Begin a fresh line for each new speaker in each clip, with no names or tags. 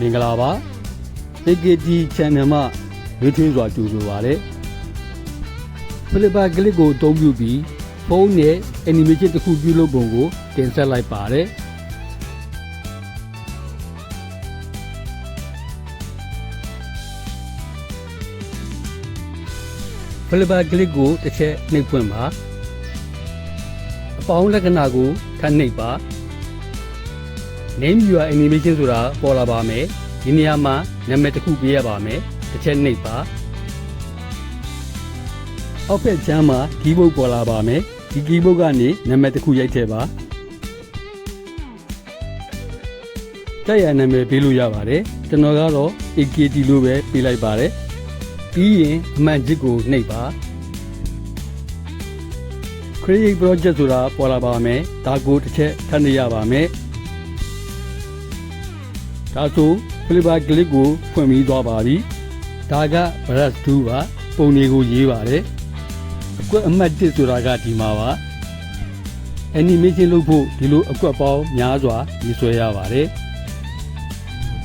မင်္ဂလာပါ AKT Channel မှာလွှင့်ထွင်းစွာကြိုဆိုပါရစေဖိလစ်ပိုင်ကလစ်ကိုအသုံးပြုပြီးဖုန်းနဲ့ animation တစ်ခုပြုလုပ်ပုံကိုတင်ဆက်လိုက်ပါတယ်ဖိလစ်ပိုင်ကလစ်ကိုတစ်ချက်နှိပ်ဖွင့်ပါအပေါင်းလက္ခဏာကိုထပ်နှိပ်ပါ name viewer animation ဆိုတာပေါ်လာပါမယ်ဒီနေရာမှာနာမည်တစ်ခုပေးရပါမယ်တစ်ချက်နှိပ်ပါအောက်ဖက်ချမ်းမှာ keyboard ပေါ်လာပါမယ်ဒီ keyboard ကနေနာမည်တစ်ခုရိုက်ထည့်ပါတက်ရနာမည်ပေးလို့ရပါတယ်ကျွန်တော်ကတော့ AKT လို့ပဲပေးလိုက်ပါတယ်ပြီးရင်အမှန်ချစ်ကိုနှိပ်ပါ create project ဆိုတာပေါ်လာပါမယ်ဒါကိုတစ်ချက်ထပ်နေရပါမယ် ဒါဆို flavor clip ကိုဖွင့်ပြီးသွားပါပြီဒါက brush 2ပါပုံတွေကိုရေးပါတယ်အကွက်အမှတ်1ဆိုတာကဒီမှာပါ animation လုပ်ဖို့ဒီလိုအကွက်ပေါင်းများစွာရေးဆွဲရပါတယ်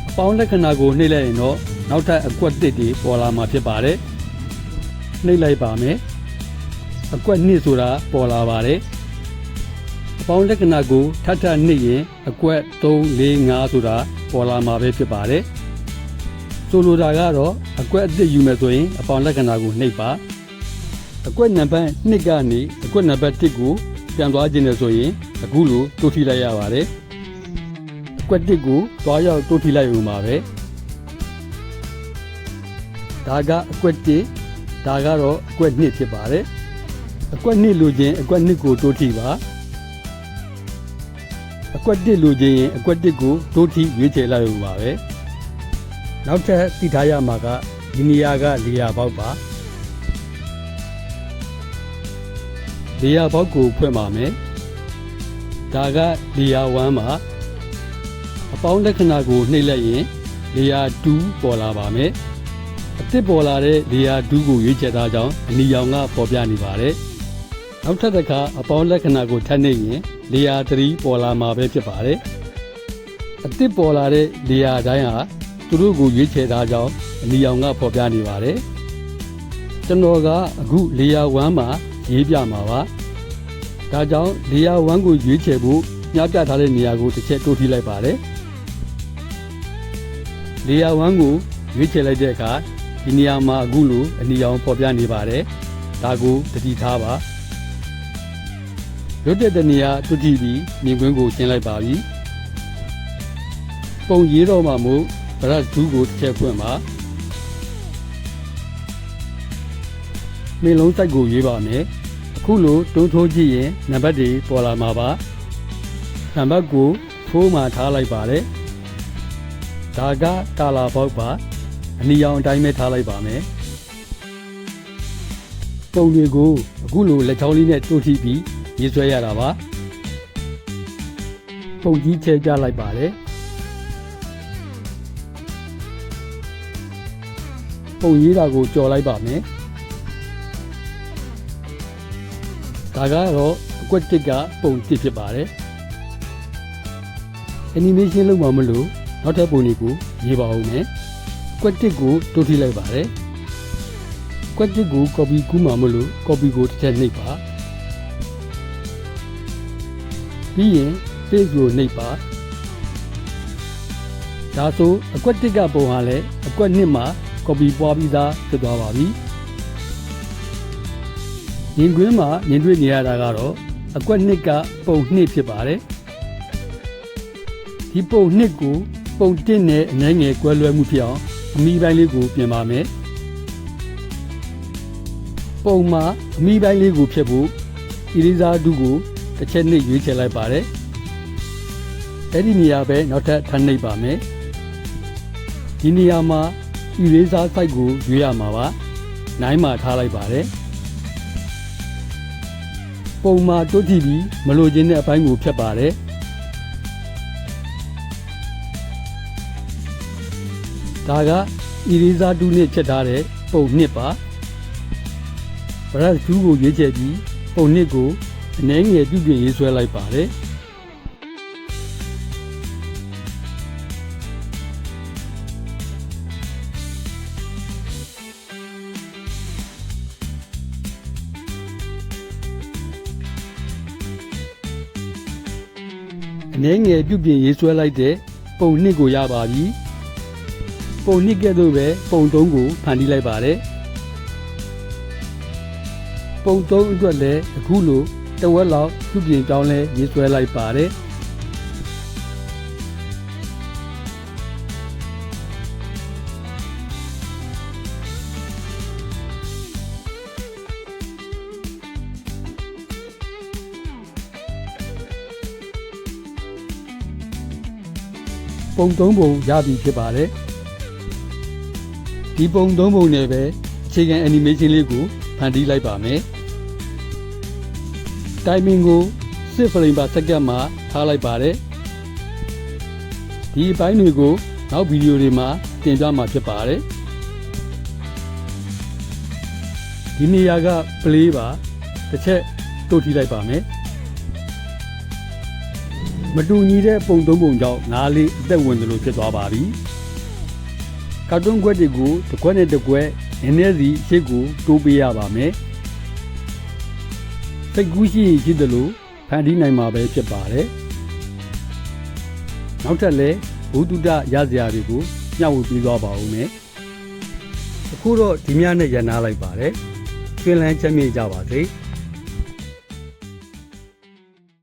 အပေါင်းလက္ခဏာကိုနှိပ်လိုက်ရင်တော့နောက်ထပ်အကွက်တစ်တွေပေါ်လာမှာဖြစ်ပါတယ်နှိပ်လိုက်ပါမယ်အကွက်နှစ်ဆိုတာပေါ်လာပါတယ် အပေါင်းလက္ခဏာကိုထပ်ထပ်နှိပ်ရင်အကွက်3 4 5ဆိုတာပေါ်လာမှာပဲဖြစ်ပါတယ်ဆိုလိုတာကတော့အကွက်အသစ်ယူမယ်ဆိုရင်အပေါင်းလက္ခဏာကိုနှိပ်ပါအကွက်နံပါတ်2ကနေအကွက်နံပါတ်1ကိုပြန်သွားခြင်းနဲ့ဆိုရင်အခုလိုတိုးထိလိုက်ရပါတယ်အကွက်1ကိုသွားရောက်တိုးထိလိုက်ရုံပါပဲဒါကအကွက်1ဒါကတော့အကွက်2ဖြစ်ပါတယ်အကွက်နှစ်လိုခြင်းအကွက်နှစ်ကိုတိုးထိပါ အကွက်တစ်လိုခြင်းရင်အကွက်တစ်ကိုတိုးထိရွေးချယ်လိုက်ရုံပါပဲနောက်ထပ်သိထားရမှာကဒီနေရာကလေယာပေါက်ပါလေယာပေါက်ကိုဖွင့်ပါမယ်ဒါကလေယာ1ပါအပေါင်းလက္ခဏာကိုနှိပ်လိုက်ရင်လေယာ2ပေါ်လာပါမယ်အစ်စ်ပေါ်လာတဲ့လေယာ2ကိုရွေးချယ်ထားကြောင်းအနီရောင်ကပေါ်ပြနေပါတယ်။နောက်ထပ်တစ်ခါအပေါင်းလက္ခဏာကိုထပ်နှိပ်ရင် လေယာ3ပေါ်လာမှာပဲဖြစ်ပါတယ်။အစ်စ်ပေါ်လာတဲ့လေယာတိုင်းဟာသူတို့ကိုရွေးချယ်ထားကြောင်းအနီရောင်ကဖော်ပြနေပါတယ်။ကျွန်တော်ကအခုလေယာ1မှာရေးပြမှာပါ။ဒါကြောင့်လေယာ1ကိုရွေးချယ်ဖို့ညှပြထားတဲ့နေရာကိုတစ်ချက်တိုးထိလိုက်ပါတယ်။လေယာ1ကိုရွေးချယ်လိုက်တဲ့အခါဒီနေရာမှာအခုလိုအနီရောင်ဖော်ပြနေပါတယ်။ဒါကိုတတိထားပါ။ လွတ်တဲ့တနေရာတွတိပြီးမြင်ကွင်းကိုရှင်းလိုက်ပါပြီပုံရေးတော့မှမို့ဗရတ်ဒူးကိုတစ်ချက်ဖွင့်ပါမင်းလုံးစိုက်ကိုရေးပါမယ်အခုလိုတွန်းထိုးကြည့်ရင်နံပါတ်တွေပေါ်လာမှာပါနံပါတ်ကိုထိုးမှထားလိုက်ပါတယ်ဒါကကာလာဘောက်ပါအနီရောင်အတိုင်းပဲထားလိုက်ပါမယ်ပုံတွေကိုအခုလိုလက်ချောင်းလေးနဲ့တိုးထိပြီး ရေးဆွဲရတာပါပုံကြီးချဲကြလိုက်ပါတယ်ပုံရေးတာကိုကြော်လိုက်ပါမယ်ဒါကတော့အကွက်တစ်ကပုံတစ်ဖြစ်ပါတယ် animation လုပ်မှမလို့နောက်ထပ်ပုံတွေကိုရေးပါအောင်မယ်အကွက်တစ်ကိုတိုးထိလိုက်ပါတယ်အကွက်တစ်ကို copy ကူးမှမလို့ copy ကိုတစ်ချက်နှိပ်ပါ ပြီးရင် face ကိုနှိပ်ပါဒါဆိုအကွက်တစ်ကပုံဟာလည်းအကွက်နှစ်မှာ copy ပွားပြီးသားဖြစ်သွားပါပြီမြင်ကွင်းမှာမြင်တွေ့နေရတာကတော့အကွက်နှစ်ကပုံနှစ်ဖြစ်ပါတယ်ဒီပုံနှစ်ကိုပုံတစ်နဲ့အနှဲငယ်ကွဲလွဲမှုဖြစ်အောင်အမီပိုင်းလေးကိုပြင်ပါမယ်ပုံမှာအမီပိုင်းလေးကိုဖြတ်ဖို့အီလီဇာဒူကို တစ်ချက်နှိပ်ရွေးချယ်လိုက်ပါတယ်အဲ့ဒီနေရာပဲနောက်ထပ်ထပ်နှိပ်ပါမယ်ဒီနေရာမှာ eraser site ကိုရွေးရမှာပါနိုင်မှာထားလိုက်ပါတယ်ပုံမှာတွတ်ကြည့်ပြီးမလိုချင်တဲ့အပိုင်းကိုဖြတ်ပါတယ်ဒါက eraser 2နဲ့ချက်ထားတဲ့ပုံနှစ်ပါ brush 2ကိုရွေးချယ်ပြီးပုံနှစ်ကို အနှဲငယ်ပြုပြင်ရေးဆွဲလိုက်ပါတယ်အနေငယ်ပြုပြင်ရေးဆွဲလိုက်တဲ့ပုံနှစ်ကိုရပါပြီ။ပုံနှစ်ကဲ့သို့ပဲပုံသုံးကိုဖန်တီးလိုက်ပါတယ်။ပုံသုံးအတွက်လည်းအခုလို တဝက်လောက်ပြုပြင်ကြောင်းလဲရေးဆွဲလိုက်ပါတယ်ပုံသုံးပုံရပြီဖြစ်ပါတယ်ဒီပုံသုံးပုံနဲ့ပဲအခြေခံ animation လေးကိုဖန်တီးလိုက်ပါမယ် timing ကို10 frame per second မှာထားလိုက်ပါတယ်ဒီအပိုင်းတွေကိုနောက်ဗီဒီယိုတွေမှာတင်ပြမှာဖြစ်ပါတယ်ဒီနေရာက play ပါတစ်ချက်တုတ်ထိလိုက်ပါမယ်မတူညီတဲ့ပုံသုံးပုံကြောင့်ငါးလေးအသက်ဝင်တယ်လို့ဖြစ်သွားပါပြီ။ကာတွန်းခွက်တွေကိုတစ်ခွက်နဲ့တစ်ခွက်နည်းနည်းစီရှေ့ကိုတိုးပေးရပါမယ်။ စိတ်ကူးရှိရင်ရှိတယ်လို့ဖန်တီးနိုင်မှာပဲဖြစ်ပါတယ်။နောက်ထပ်လည်းဘုဒ္ဓတရစရာတွေကိုညှောက်ဝေပြီးသွားပါဦးမယ်။အခုတော့ဒီများနဲ့ရန်နာလိုက်ပါတယ်။ကျွင်းလန်းချမ်းမြေ့ကြပါစေ။